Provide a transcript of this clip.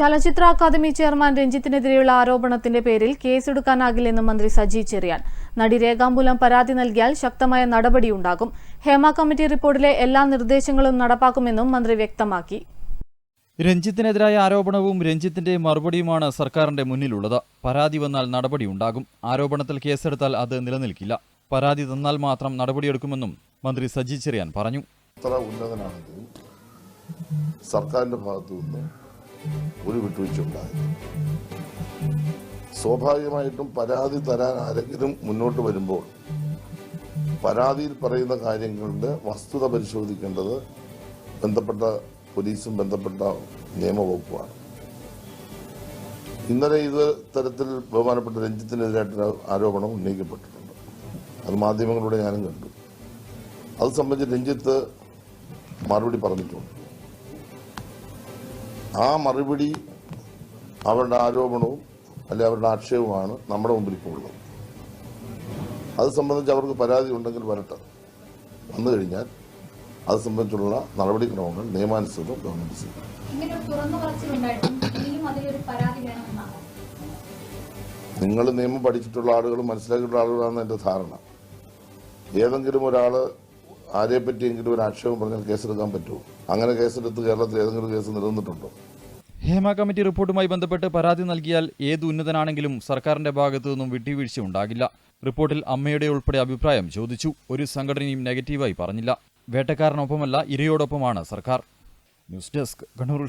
ചലച്ചിത്ര academy chairman രഞ്ജിത്തിനെതിരെയുള്ള ആരോപണത്തിന്റെ പേരിൽ കേസെടുക്കാനാകില്ലെന്ന് മന്ത്രി സജി ചെറിയാൻ. നടി രേഖാമൂലം പരാതി നൽകിയാൽ ശക്തമായ നടപടിയുണ്ടാകും. ഹേമ കമ്മിറ്റി റിപ്പോർട്ടിലെ എല്ലാ നിർദ്ദേശങ്ങളും നടപ്പാക്കുമെന്നും മന്ത്രി വ്യക്തമാക്കി. രഞ്ജിത്തിനെതിരായ ആരോപണവും രഞ്ജിത്തിന്റെ മറുപടിയുമാണ് സർക്കാരിന്റെ മുന്നിലുള്ളത്. പരാതി വന്നാൽ നടപടിയുണ്ടാകും. ആരോപണത്തിൽ കേസെടുത്താൽ അത് നിലനിൽക്കില്ല. പരാതി തന്നാൽ മാത്രം നടപടിയെടുക്കുമെന്നും മന്ത്രി സജി ചെറിയാൻ പറഞ്ഞു. സർക്കാരിന്റെ ഭാഗത്തു നിന്ന് ഒരു വിട്ടുവീഴ്ച ഉണ്ടായത് സ്വാഭാവികമായിട്ടും പരാതി തരാൻ ആരെങ്കിലും മുന്നോട്ട് വരുമ്പോൾ പരാതിയിൽ പറയുന്ന കാര്യങ്ങളുടെ വസ്തുത പരിശോധിക്കേണ്ടത് ബന്ധപ്പെട്ട പോലീസും ബന്ധപ്പെട്ട നിയമവകുപ്പുമാണ്. ഇന്നലെ ഇത് തരത്തിൽ ബഹുമാനപ്പെട്ട രഞ്ജിത്തിനെതിരായിട്ടൊരു ആരോപണം ഉന്നയിക്കപ്പെട്ടിട്ടുണ്ട്. അത് മാധ്യമങ്ങളിലൂടെ ഞാനും കണ്ടു. അത് സംബന്ധിച്ച് രഞ്ജിത്ത് മറുപടി പറഞ്ഞിട്ടുണ്ട്. ആ മറുപടി അവരുടെ ആരോപണവും അല്ലെ അവരുടെ ആക്ഷേപമാണ് നമ്മുടെ മുമ്പിൽ ഇപ്പോൾ ഉള്ളത് അത് സംബന്ധിച്ച് അവർക്ക് പരാതി ഉണ്ടെങ്കിൽ വരട്ടെ. വന്നു കഴിഞ്ഞാൽ അത് സംബന്ധിച്ചുള്ള നടപടിക്രമങ്ങൾ നിയമാനുസൃതം ഗവൺമെന്റ് ചെയ്യും. നിങ്ങൾ നിയമം പഠിച്ചിട്ടുള്ള ആളുകളും മനസ്സിലാക്കിയിട്ടുള്ള ആളുകളാണെന്ന് എന്റെ ധാരണ. ഏതെങ്കിലും ഒരാൾ ആരെ പറ്റിയെങ്കിലും ഒരു ആക്ഷേപം പറഞ്ഞാൽ കേസെടുക്കാൻ പറ്റുമോ? അങ്ങനെ കേസെടുത്ത് കേരളത്തിൽ ഏതെങ്കിലും കേസ് നിലനിന്നിട്ടുണ്ടോ? ഹേമ കമ്മിറ്റി റിപ്പോർട്ടുമായി ബന്ധപ്പെട്ട് പരാതി നൽകിയാൽ ഏത് ഉന്നതനാണെങ്കിലും സർക്കാരിന്റെ ഭാഗത്തു നിന്നും വിട്ടുവീഴ്ച ഉണ്ടാകില്ല. റിപ്പോർട്ടിൽ അമ്മയുടെ ഉൾപ്പെടെ അഭിപ്രായം ചോദിച്ചു. ഒരു സംഘടനയും നെഗറ്റീവായി പറഞ്ഞില്ല. വേട്ടക്കാരനൊപ്പമല്ല ഇരയോടൊപ്പമാണ് സർക്കാർ. News desk Kannur